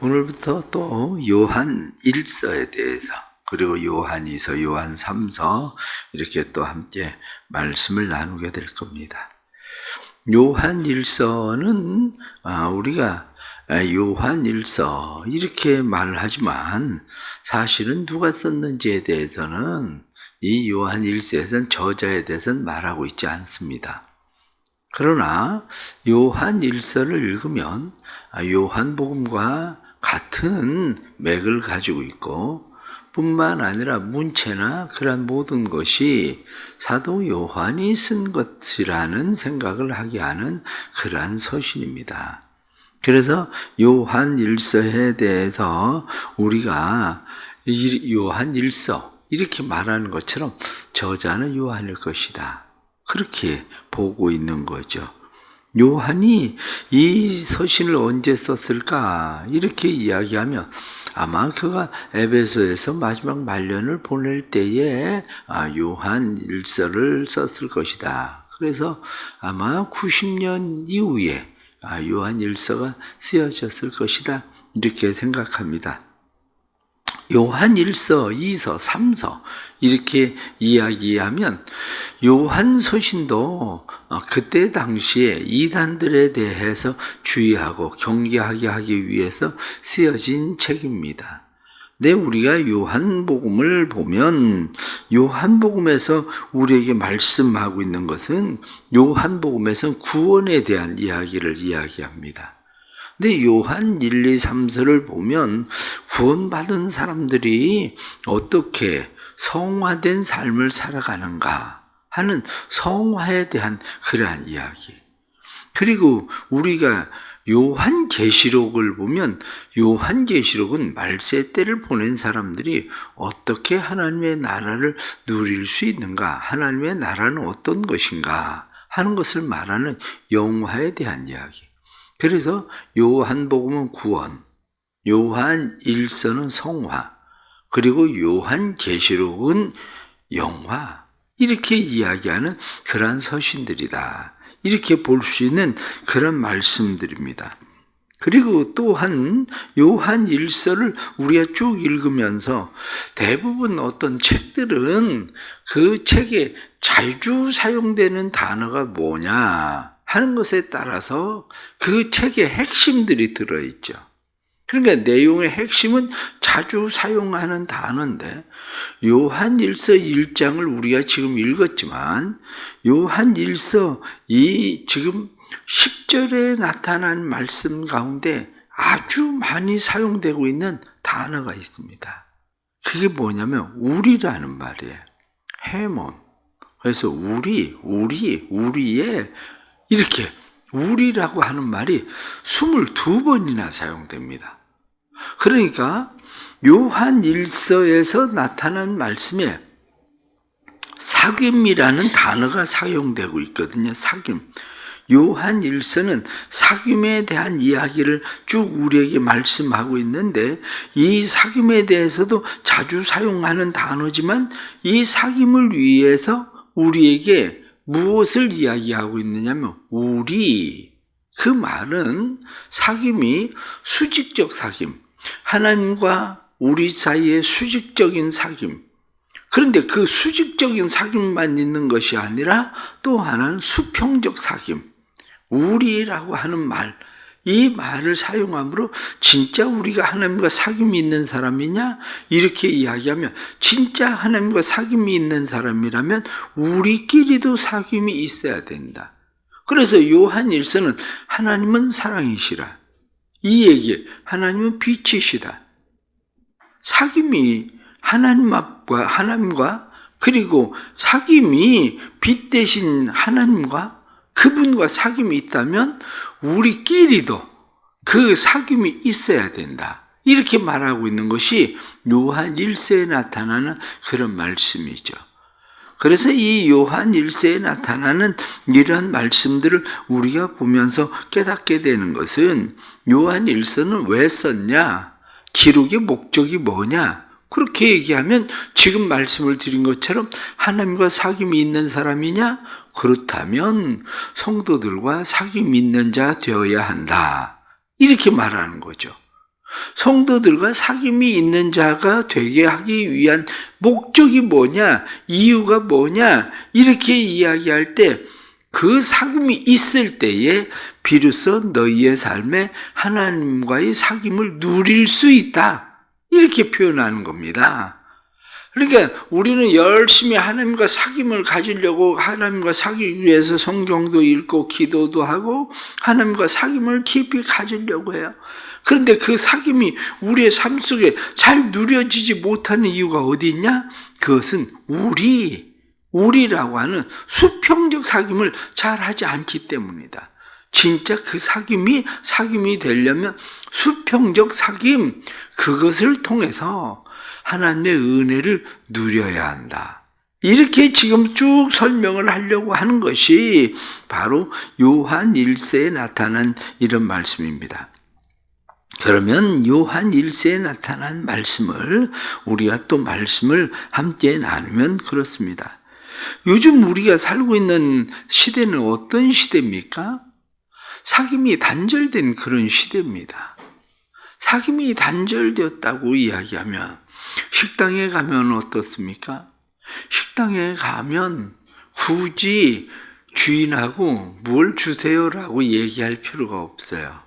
오늘부터 또 요한 1서에 대해서 그리고 요한이서, 요한 3서 이렇게 또 함께 말씀을 나누게 될 겁니다. 요한 1서는 아, 우리가 요한 1서 이렇게 말을 하지만 사실은 누가 썼는지에 대해서는 이 요한 1서에서는 저자에 대해서는 말하고 있지 않습니다. 그러나 요한 1서를 읽으면 아, 요한복음과 같은 맥을 가지고 있고 뿐만 아니라 문체나 그런 모든 것이 사도 요한이 쓴 것이라는 생각을 하게 하는 그러한 서신입니다. 그래서 요한 1서에 대해서 우리가 요한 1서 이렇게 말하는 것처럼 저자는 요한일 것이다. 그렇게 보고 있는 거죠. 요한이 이 서신을 언제 썼을까? 이렇게 이야기하면 아마 그가 에베소에서 마지막 말년을 보낼 때에 아, 요한 일서를 썼을 것이다. 그래서 아마 90년 이후에 아, 요한 일서가 쓰여졌을 것이다. 이렇게 생각합니다. 요한 1서, 2서, 3서 이렇게 이야기하면 요한 서신도 어, 그때 당시에 이단들에 대해서 주의하고 경계하게 하기 위해서 쓰여진 책입니다. 네, 우리가 요한복음을 보면 요한복음에서 우리에게 말씀하고 있는 것은 요한복음에서는 구원에 대한 이야기를 이야기합니다. 근데 요한 1, 2, 3서를 보면 구원받은 사람들이 어떻게 성화된 삶을 살아가는가 하는 성화에 대한 그러한 이야기. 그리고 우리가 요한 계시록을 보면 요한 계시록은 말세 때를 보낸 사람들이 어떻게 하나님의 나라를 누릴 수 있는가, 하나님의 나라는 어떤 것인가 하는 것을 말하는 영화에 대한 이야기. 그래서 요한복음은 구원, 요한 일서는 성화, 그리고 요한 계시록은 영화 이렇게 이야기하는 그러한 서신들이다. 이렇게 볼 수 있는 그런 말씀들입니다. 그리고 또한 요한 일서를 우리가 쭉 읽으면서 대부분 어떤 책들은 그 책에 자주 사용되는 단어가 뭐냐 하는 것에 따라서 그 책의 핵심들이 들어있죠. 그러니까 내용의 핵심은 자주 사용하는 단어인데 요한 일서 1장을 우리가 지금 읽었지만 요한 일서 이 지금 10절에 나타난 말씀 가운데 아주 많이 사용되고 있는 단어가 있습니다. 그게 뭐냐면 우리라는 말이에요. 해몬. 그래서 우리, 우리, 우리의 이렇게 우리라고 하는 말이 22번이나 사용됩니다. 그러니까 요한 1서에서 나타난 말씀에 사귐이라는 단어가 사용되고 있거든요. 사귐. 요한 1서는 사귐에 대한 이야기를 쭉 우리에게 말씀하고 있는데 이 사귐에 대해서도 자주 사용하는 단어지만 이 사귐을 위해서 우리에게 무엇을 이야기하고 있느냐면 우리 그 말은 사귐이 수직적 사귐 하나님과 우리 사이의 수직적인 사귐. 그런데 그 수직적인 사귐만 있는 것이 아니라 또 하나는 수평적 사귐. 우리라고 하는 말, 이 말을 사용함으로 진짜 우리가 하나님과 사귐이 있는 사람이냐? 이렇게 이야기하면 진짜 하나님과 사귐이 있는 사람이라면 우리끼리도 사귐이 있어야 된다. 그래서 요한 일서는 하나님은 사랑이시라. 이 얘기, 하나님은 빛이시다. 사귐이 하나님 앞과 하나님과 그리고 사귐이 빛 대신 하나님과 그분과 사귐이 있다면 우리끼리도 그 사귐이 있어야 된다. 이렇게 말하고 있는 것이 요한 1세에 나타나는 그런 말씀이죠. 그래서 이 요한 1세에 나타나는 이러한 말씀들을 우리가 보면서 깨닫게 되는 것은 요한 1서는 왜 썼냐? 기록의 목적이 뭐냐? 그렇게 얘기하면 지금 말씀을 드린 것처럼 하나님과 사귐이 있는 사람이냐? 그렇다면 성도들과 사귐 있는 자 되어야 한다. 이렇게 말하는 거죠. 성도들과 사귐이 있는 자가 되게 하기 위한 목적이 뭐냐, 이유가 뭐냐, 이렇게 이야기할 때 그 사귐이 있을 때에 비로소 너희의 삶에 하나님과의 사귐을 누릴 수 있다. 이렇게 표현하는 겁니다. 그러니까 우리는 열심히 하나님과 사귐을 가지려고 하나님과 사귀기 위해서 성경도 읽고 기도도 하고 하나님과 사귐을 깊이 가지려고 해요. 그런데 그 사귐이 우리의 삶 속에 잘 누려지지 못하는 이유가 어디 있냐? 그것은 우리, 우리라고 하는 수평적 사귐을 잘 하지 않기 때문이다. 진짜 그 사귐이 사귐이 되려면 수평적 사귐, 그것을 통해서 하나님의 은혜를 누려야 한다. 이렇게 지금 쭉 설명을 하려고 하는 것이 바로 요한 1세에 나타난 이런 말씀입니다. 그러면 요한 1세에 나타난 말씀을 우리가 또 말씀을 함께 나누면 그렇습니다. 요즘 우리가 살고 있는 시대는 어떤 시대입니까? 사귐이 단절된 그런 시대입니다. 사귐이 단절되었다고 이야기하면 식당에 가면 어떻습니까? 식당에 가면 굳이 주인하고 뭘 주세요라고 얘기할 필요가 없어요.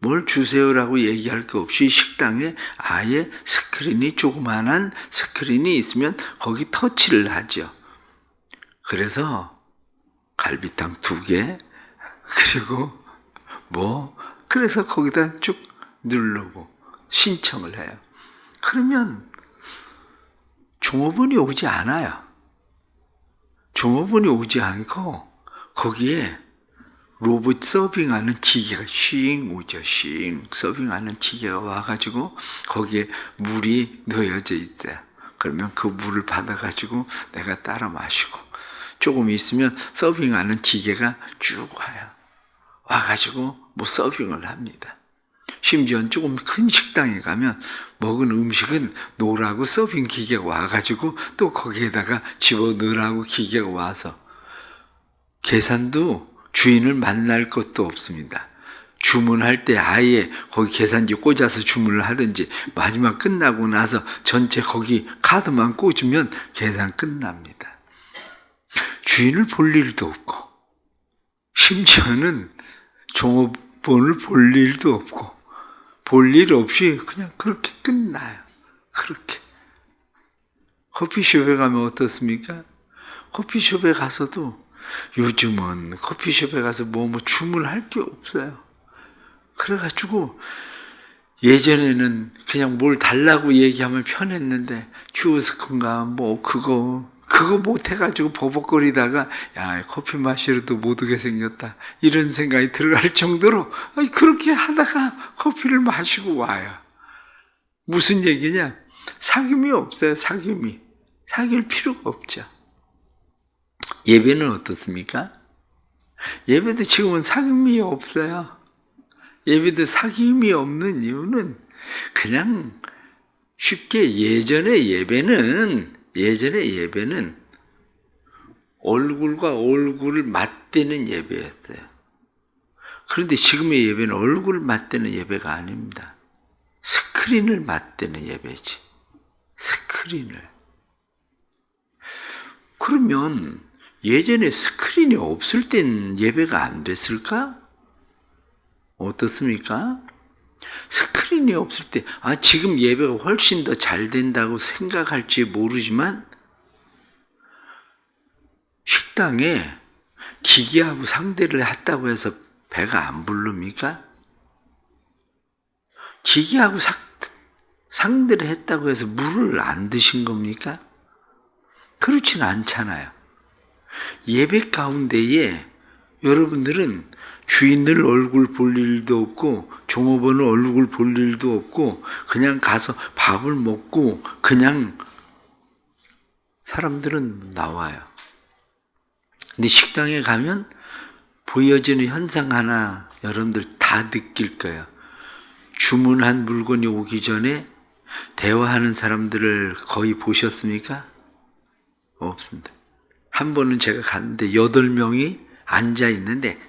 뭘 주세요라고 얘기할 거 없이 식당에 아예 스크린이 조그만한 스크린이 있으면 거기 터치를 하죠. 그래서 갈비탕 두 개, 그리고 뭐, 그래서 거기다 쭉 누르고 신청을 해요. 그러면 종업원이 오지 않아요. 종업원이 오지 않고 거기에 로봇 서빙하는 기계가 싱 오죠, 싱. 서빙하는 기계가 와가지고 거기에 물이 놓여져 있대요. 그러면 그 물을 받아가지고 내가 따라 마시고 조금 있으면 서빙하는 기계가 쭉 와요. 와가지고 뭐 서빙을 합니다. 심지어 조금 큰 식당에 가면 먹은 음식은 놓으라고 서빙 기계가 와가지고 또 거기에다가 집어넣으라고 기계가 와서 계산도 주인을 만날 것도 없습니다. 주문할 때 아예 거기 계산기 꽂아서 주문을 하든지 마지막 끝나고 나서 전체 거기 카드만 꽂으면 계산 끝납니다. 주인을 볼 일도 없고 심지어는 종업원을 볼 일도 없고 볼 일 없이 그냥 그렇게 끝나요. 그렇게. 커피숍에 가면 어떻습니까? 커피숍에 가서도 요즘은 커피숍에 가서 뭐뭐 주문할 게 없어요. 그래가지고 예전에는 그냥 뭘 달라고 얘기하면 편했는데 키오스크인가 뭐 그거 그거 못해가지고 버벅거리다가 야 커피 마시러도 못 오게 생겼다 이런 생각이 들어갈 정도로 그렇게 하다가 커피를 마시고 와요. 무슨 얘기냐? 사귐이 없어요. 사귐이 사귈 필요가 없죠. 예배는 어떻습니까? 예배도 지금은 사귐이 없어요. 예배도 사귐이 없는 이유는 그냥 쉽게 예전의 예배는 예전의 예배는 얼굴과 얼굴을 맞대는 예배였어요. 그런데 지금의 예배는 얼굴을 맞대는 예배가 아닙니다. 스크린을 맞대는 예배지. 스크린을. 그러면 예전에 스크린이 없을 땐 예배가 안 됐을까? 어떻습니까? 스크린이 없을 때, 아, 지금 예배가 훨씬 더 잘 된다고 생각할지 모르지만, 식당에 기계하고 상대를 했다고 해서 배가 안 부릅니까? 기계하고 사, 상대를 했다고 해서 물을 안 드신 겁니까? 그렇진 않잖아요. 예배 가운데에 여러분들은 주인들 얼굴 볼 일도 없고 종업원을 얼굴 볼 일도 없고 그냥 가서 밥을 먹고 그냥 사람들은 나와요. 근데 식당에 가면 보여지는 현상 하나 여러분들 다 느낄 거예요. 주문한 물건이 오기 전에 대화하는 사람들을 거의 보셨습니까? 없습니다. 한 번은 제가 갔는데 여덟 명이 앉아 있는데 다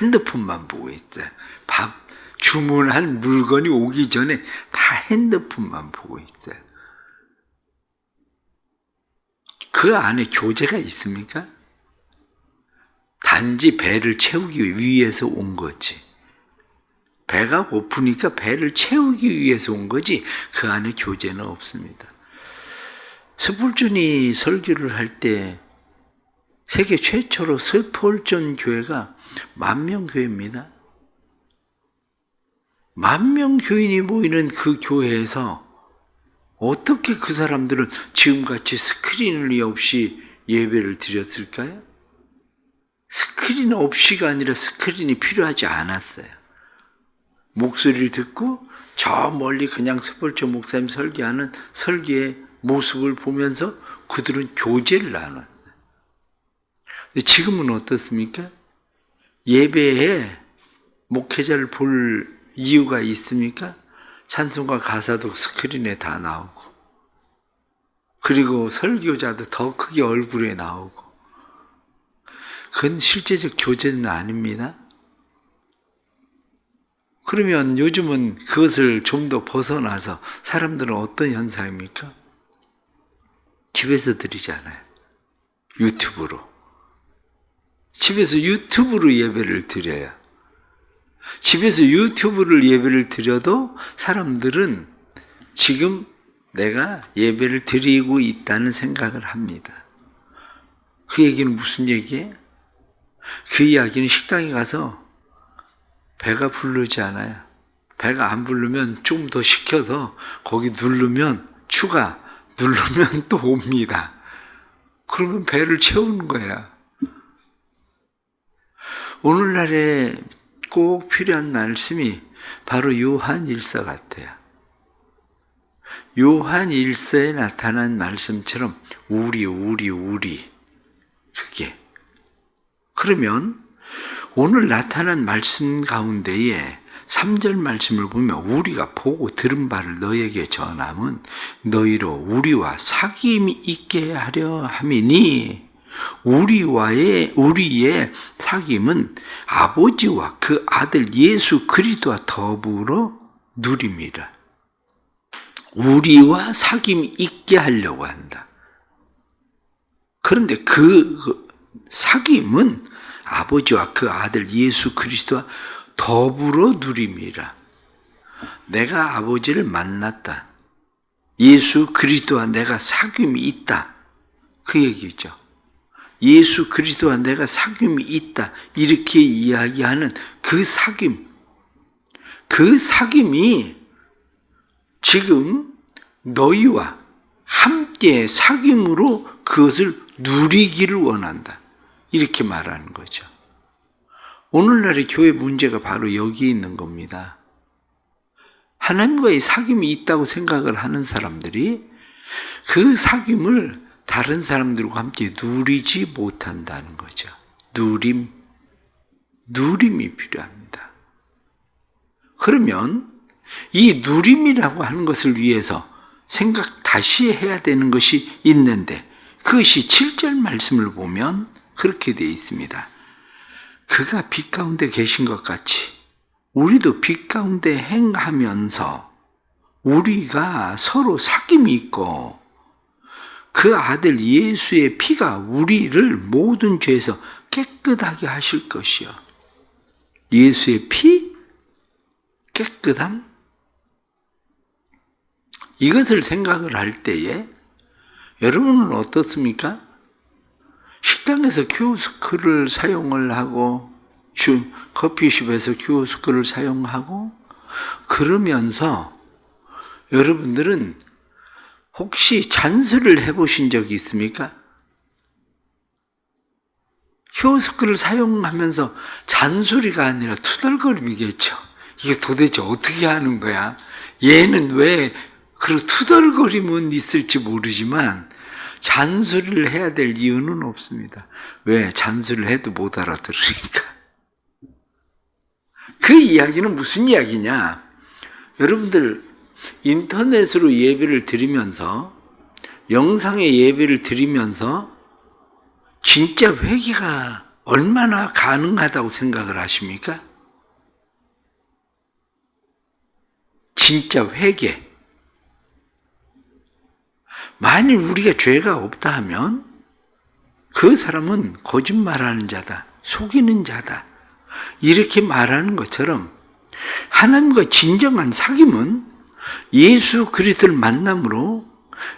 핸드폰만 보고 있어요. 밥 주문한 물건이 오기 전에 다 핸드폰만 보고 있어요. 그 안에 교제가 있습니까? 단지 배를 채우기 위해서 온 거지. 배가 고프니까 배를 채우기 위해서 온 거지 그 안에 교제는 없습니다. 스폴전이 설교를 할 때 세계 최초로 스폴전 교회가 만명 교회입니다. 만명 교인이 모이는 그 교회에서 어떻게 그 사람들은 지금같이 스크린이 없이 예배를 드렸을까요? 스크린 없이가 아니라 스크린이 필요하지 않았어요. 목소리를 듣고 저 멀리 그냥 스폴처 목사님 설계하는 설계의 모습을 보면서 그들은 교제를 나눴어요. 지금은 어떻습니까? 예배에 목회자를 볼 이유가 있습니까? 찬송과 가사도 스크린에 다 나오고 그리고 설교자도 더 크게 얼굴에 나오고 그건 실제적 교제는 아닙니다. 그러면 요즘은 그것을 좀 더 벗어나서 사람들은 어떤 현상입니까? 집에서 드리잖아요. 유튜브로. 집에서 유튜브로 예배를 드려요. 집에서 유튜브를 예배를 드려도 사람들은 지금 내가 예배를 드리고 있다는 생각을 합니다. 그 얘기는 무슨 얘기예요? 그 이야기는 식당에 가서 배가 부르지 않아요. 배가 안 부르면 좀 더 시켜서 거기 누르면 추가, 누르면 또 옵니다. 그러면 배를 채우는 거야. 오늘날에 꼭 필요한 말씀이 바로 요한 일서 같아요. 요한 일서에 나타난 말씀처럼 우리, 우리, 우리. 그게. 그러면 오늘 나타난 말씀 가운데에 3절 말씀을 보면 우리가 보고 들은 바를 너에게 전함은 너희로 우리와 사귐이 있게 하려 함이니 우리와의 우리의 사귐은 아버지와 그 아들 예수 그리스도와 더불어 누림이라. 우리와 사귐이 있게 하려고 한다. 그런데 그, 그 사귐은 아버지와 그 아들 예수 그리스도와 더불어 누림이라. 내가 아버지를 만났다. 예수 그리스도와 내가 사귐이 있다. 그 얘기죠. 예수 그리스도와 내가 사귐이 있다. 이렇게 이야기하는 그 사귐. 그 사귐이 지금 너희와 함께 사귐으로 그것을 누리기를 원한다. 이렇게 말하는 거죠. 오늘날의 교회 문제가 바로 여기 있는 겁니다. 하나님과의 사귐이 있다고 생각을 하는 사람들이 그 사귐을 다른 사람들과 함께 누리지 못한다는 거죠. 누림, 누림이 필요합니다. 그러면 이 누림이라고 하는 것을 위해서 생각 다시 해야 되는 것이 있는데 그것이 7절 말씀을 보면 그렇게 되어 있습니다. 그가 빛 가운데 계신 것 같이 우리도 빛 가운데 행하면서 우리가 서로 사귐이 있고 그 아들 예수의 피가 우리를 모든 죄에서 깨끗하게 하실 것이요. 예수의 피, 깨끗함? 이것을 생각을 할 때에 여러분은 어떻습니까? 식당에서 키오스크를 사용을 하고 커피숍에서 키오스크를 사용하고 그러면서 여러분들은 혹시 잔술을 해보신 적이 있습니까? 키오스크를 사용하면서 잔소리가 아니라 투덜거림이겠죠. 이게 도대체 어떻게 하는 거야? 얘는 왜 그런 투덜거림은 있을지 모르지만 잔소리를 해야 될 이유는 없습니다. 왜? 잔소리를 해도 못 알아들으니까. 그 이야기는 무슨 이야기냐? 여러분들 인터넷으로 예배를 드리면서 영상의 예배를 드리면서 진짜 회개가 얼마나 가능하다고 생각을 하십니까? 진짜 회개. 만일 우리가 죄가 없다 하면 그 사람은 거짓말하는 자다, 속이는 자다. 이렇게 말하는 것처럼 하나님과 진정한 사귐은 예수 그리스도를 만남으로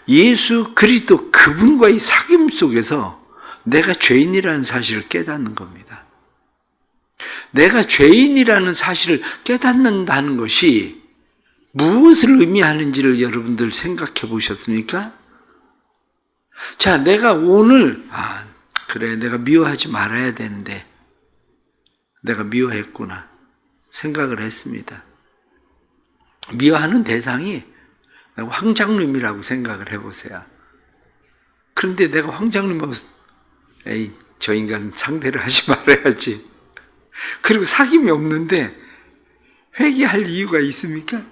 예수 그리스도 그분과의 사귐 속에서 내가 죄인이라는 사실을 깨닫는 겁니다. 내가 죄인이라는 사실을 깨닫는다는 것이 무엇을 의미하는지를 여러분들 생각해 보셨습니까? 자, 내가 오늘, 아, 그래, 내가 미워하지 말아야 되는데, 내가 미워했구나. 생각을 했습니다. 미워하는 대상이 황장님이라고 생각을 해보세요. 그런데 내가 황장님하고, 에이, 저 인간 상대를 하지 말아야지. 그리고 사귐이 없는데 회개할 이유가 있습니까?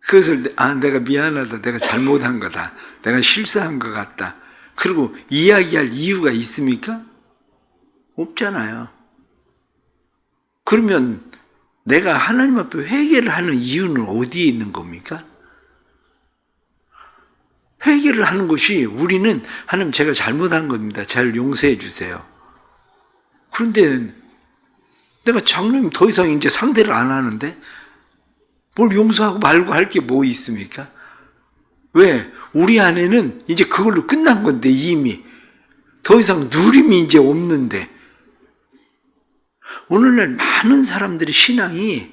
그것을 아 내가 미안하다, 내가 잘못한 거다, 내가 실수한 것 같다. 그리고 이야기할 이유가 있습니까? 없잖아요. 그러면 내가 하나님 앞에 회개를 하는 이유는 어디에 있는 겁니까? 회개를 하는 것이 우리는 하나님 제가 잘못한 겁니다. 잘 용서해 주세요. 그런데 내가 장로님 더 이상 이제 상대를 안 하는데 뭘 용서하고 말고 할 게 뭐 있습니까? 왜? 우리 안에는 이제 그걸로 끝난 건데 이미 더 이상 누림이 이제 없는데 오늘날 많은 사람들의 신앙이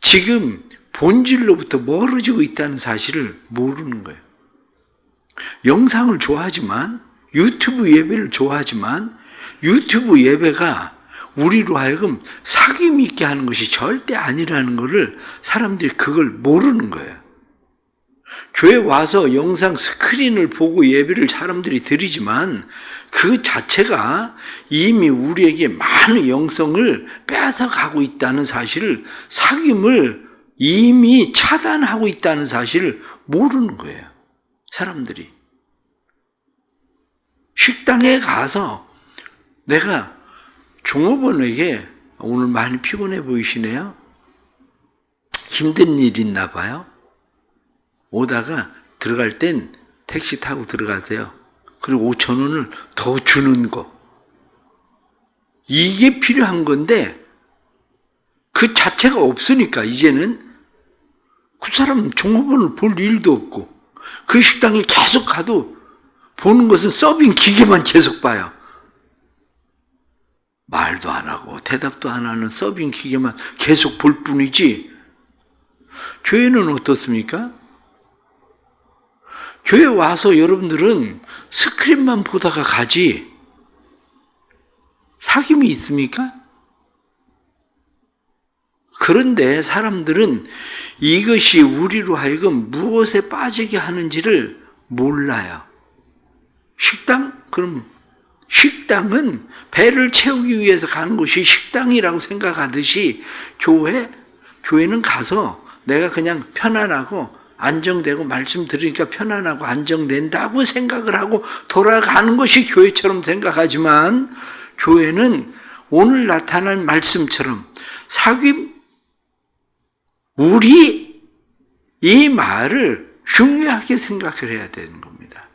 지금 본질로부터 멀어지고 있다는 사실을 모르는 거예요. 영상을 좋아하지만 유튜브 예배를 좋아하지만 유튜브 예배가 우리로 하여금 사귐 있게 하는 것이 절대 아니라는 것을 사람들이 그걸 모르는 거예요. 교회 와서 영상 스크린을 보고 예배를 사람들이 드리지만 그 자체가 이미 우리에게 많은 영성을 빼앗아 가고 있다는 사실을 사귐을 이미 차단하고 있다는 사실을 모르는 거예요. 사람들이. 식당에 가서 내가 종업원에게 오늘 많이 피곤해 보이시네요. 힘든 일 있나 봐요. 오다가 들어갈 땐 택시 타고 들어가세요. 그리고 5천 원을 더 주는 거. 이게 필요한 건데 그 자체가 없으니까 이제는 그 사람 종업원을 볼 일도 없고 그 식당에 계속 가도 보는 것은 서빙 기계만 계속 봐요. 말도 안 하고 대답도 안 하는 서빙 기계만 계속 볼 뿐이지 교회는 어떻습니까? 교회 와서 여러분들은 스크린만 보다가 가지 사귐이 있습니까? 그런데 사람들은 이것이 우리로 하여금 무엇에 빠지게 하는지를 몰라요. 식당? 그럼 식당은 배를 채우기 위해서 가는 곳이 식당이라고 생각하듯이 교회? 교회는 가서 내가 그냥 편안하고 안정되고 말씀 들으니까 편안하고 안정된다고 생각을 하고 돌아가는 것이 교회처럼 생각하지만 교회는 오늘 나타난 말씀처럼 사귐 우리 이 말을 중요하게 생각을 해야 되는 겁니다.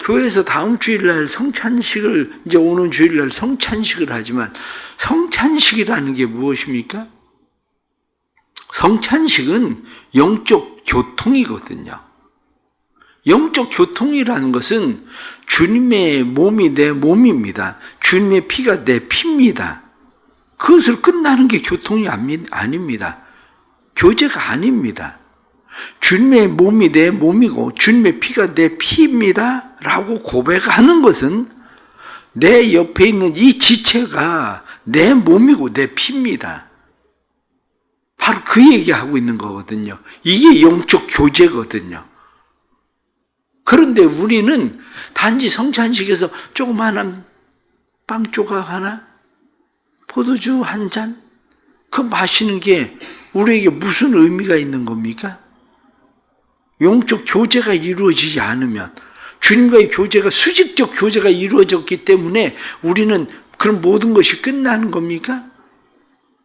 교회에서 다음 주일날 성찬식을 이제 오는 주일날 성찬식을 하지만 성찬식이라는 게 무엇입니까? 성찬식은 영적 교통이거든요. 영적 교통이라는 것은 주님의 몸이 내 몸입니다. 주님의 피가 내 피입니다. 그것을 끝나는 게 교통이 아닙니다. 교제가 아닙니다. 주님의 몸이 내 몸이고 주님의 피가 내 피입니다. 라고 고백하는 것은 내 옆에 있는 이 지체가 내 몸이고 내 피입니다. 바로 그 얘기하고 있는 거거든요. 이게 영적 교제거든요. 그런데 우리는 단지 성찬식에서 조그마한 빵 조각 하나, 포도주 한 잔, 그 마시는 게 우리에게 무슨 의미가 있는 겁니까? 영적 교제가 이루어지지 않으면, 주님과의 교제가 수직적 교제가 이루어졌기 때문에 우리는 그런 모든 것이 끝나는 겁니까?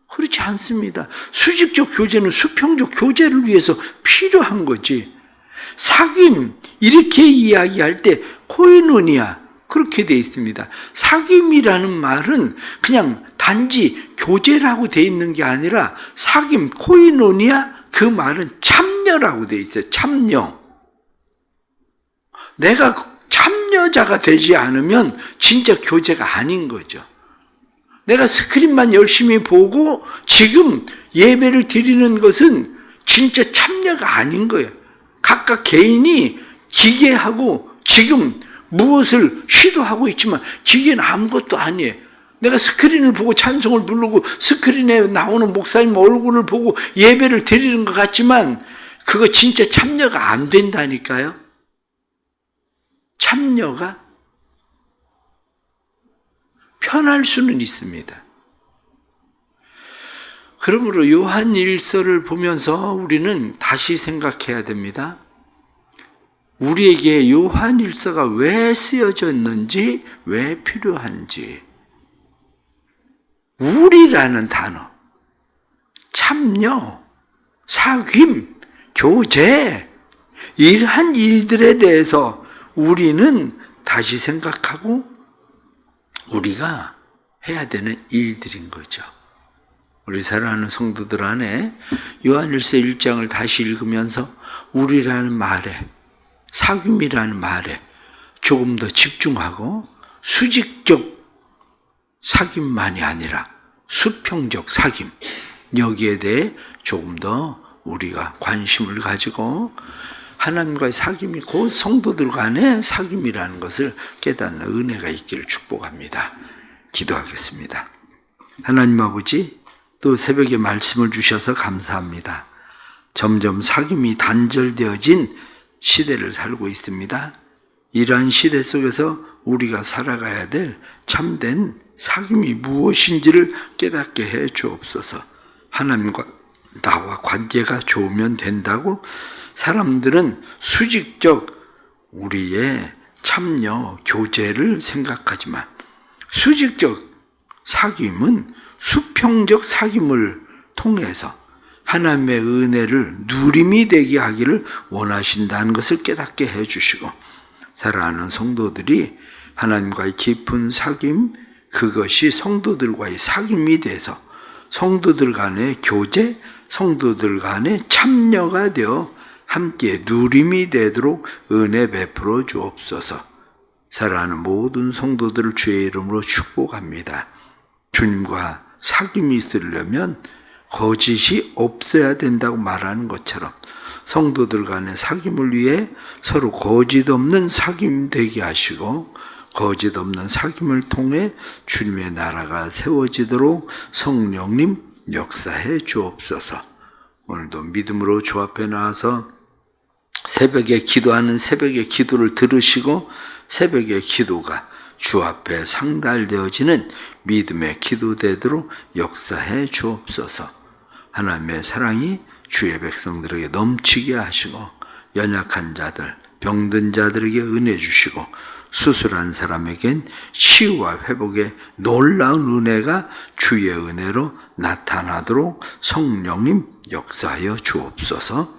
그렇지 않습니다. 수직적 교제는 수평적 교제를 위해서 필요한 거지. 사귐 이렇게 이야기할 때 코이노니아 그렇게 돼 있습니다. 사귐이라는 말은 그냥 단지 교제라고 돼 있는 게 아니라 사귐 코이노니아 그 말은 참여라고 돼 있어요. 참여. 내가 참여자가 되지 않으면 진짜 교제가 아닌 거죠. 내가 스크린만 열심히 보고 지금 예배를 드리는 것은 진짜 참여가 아닌 거예요. 각각 개인이 기계하고 지금 무엇을 시도하고 있지만 기계는 아무것도 아니에요. 내가 스크린을 보고 찬송을 부르고 스크린에 나오는 목사님 얼굴을 보고 예배를 드리는 것 같지만 그거 진짜 참여가 안 된다니까요. 참여가 편할 수는 있습니다. 그러므로 요한 일서를 보면서 우리는 다시 생각해야 됩니다. 우리에게 요한 일서가 왜 쓰여졌는지, 왜 필요한지. 우리라는 단어, 참여, 사귐, 교제, 이러한 일들에 대해서 우리는 다시 생각하고 우리가 해야 되는 일들인 거죠. 우리 사랑하는 성도들 안에 요한일서 1장을 다시 읽으면서 우리라는 말에 사귐이라는 말에 조금 더 집중하고 수직적 사귐만이 아니라 수평적 사귐 여기에 대해 조금 더 우리가 관심을 가지고 하나님과의 사귐이 곧 성도들 간의 사귐이라는 것을 깨닫는 은혜가 있기를 축복합니다. 기도하겠습니다. 하나님 아버지 또 새벽에 말씀을 주셔서 감사합니다. 점점 사귐이 단절되어진 시대를 살고 있습니다. 이러한 시대 속에서 우리가 살아가야 될 참된 사귐이 무엇인지를 깨닫게 해 주옵소서. 하나님과 나와 관계가 좋으면 된다고 사람들은 수직적 우리의 참여, 교제를 생각하지만 수직적 사귐은 수평적 사귐을 통해서 하나님의 은혜를 누림이 되게 하기를 원하신다는 것을 깨닫게 해 주시고 사랑하는 성도들이 하나님과의 깊은 사귐 그것이 성도들과의 사귐이 돼서 성도들 간의 교제, 성도들 간의 참여가 되어 함께 누림이 되도록 은혜 베풀어 주옵소서. 사랑하는 모든 성도들을 주의 이름으로 축복합니다. 주님과 사귐이 있으려면 거짓이 없어야 된다고 말하는 것처럼 성도들 간의 사귐을 위해 서로 거짓 없는 사귐 되게 하시고 거짓 없는 사귐을 통해 주님의 나라가 세워지도록 성령님 역사해 주옵소서. 오늘도 믿음으로 주 앞에 나와서 새벽에 기도하는 새벽의 기도를 들으시고 새벽의 기도가 주 앞에 상달되어지는 믿음의 기도되도록 역사해 주옵소서. 하나님의 사랑이 주의 백성들에게 넘치게 하시고 연약한 자들, 병든 자들에게 은혜 주시고 수술한 사람에겐 치유와 회복의 놀라운 은혜가 주의 은혜로 나타나도록 성령님 역사하여 주옵소서